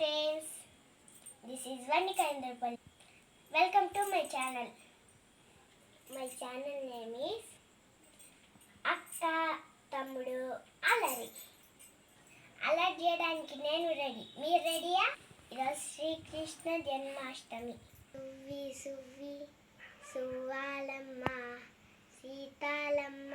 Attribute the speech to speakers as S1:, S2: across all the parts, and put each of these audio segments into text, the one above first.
S1: Friends this is Vannika Indrapalli welcome to my channel my channel name is అక్క తమ్ముడు అలరి అలర్ చేయడానికి నేను రెడీ మీరు రెడీయా ఈరోజు శ్రీకృష్ణ జన్మాష్టమి. సువ్వి సువ్వి సువ్వాలమ్మ సీతాలమ్మ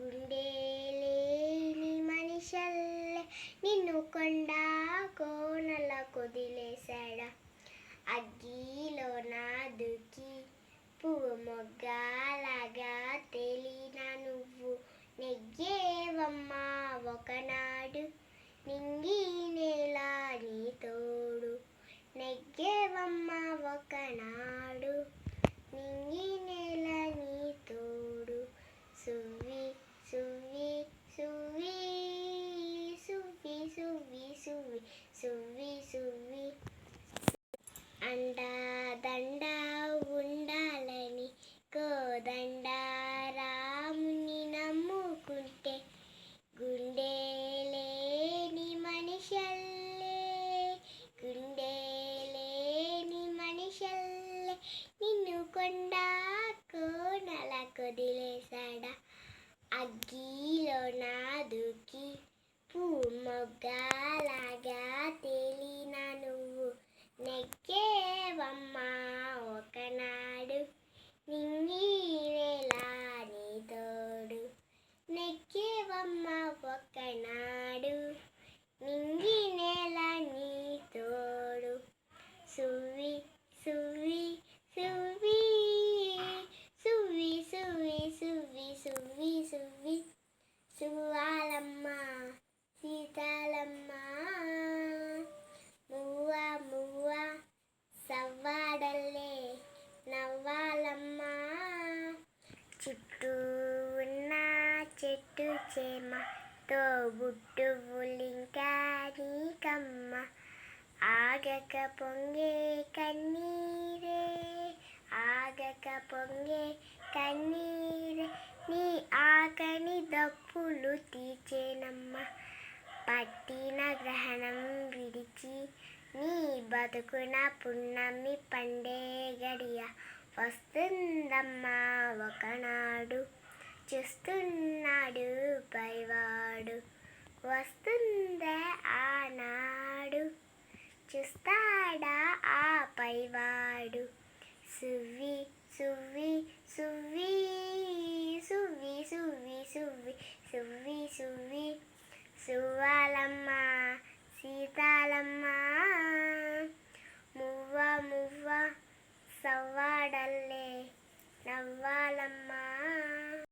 S1: ಗುಂಡೇಲಿ ಮನುಷ್ಯಲ್ಲೇ ನಿನ್ನು ಕೊಂಡಾಗೋ వదిలేశాడా? అగ్గిలో నా దూకి పూ మొగ్గలాగా చెట్టు చేమ తోబుట్టువులింకా కమ్మ ఆగక పొంగే కన్నీరే ఆగక పొంగే కన్నీరే నీ ఆకని దప్పులు తీర్చేనమ్మ. పట్టిన గ్రహణం విడిచి నీ బతుకున పున్నమి పండే గడియ వస్తుందమ్మా ఒకనాడు. చేస్తున్నాడు పైవాడు వస్తుందే ఆనాడు. చూస్తాడా ఆ పైవాడు సువ్వి సువ్వి సువ్వి సువ్వి సువ్వి సువ్వి సువ్వి సువ్వి. సువ్వాలమ్మ సీతాలమ్మ. మువ్వ మువ్వ సవ్వాడల్లే నవ్వాలమ్మా.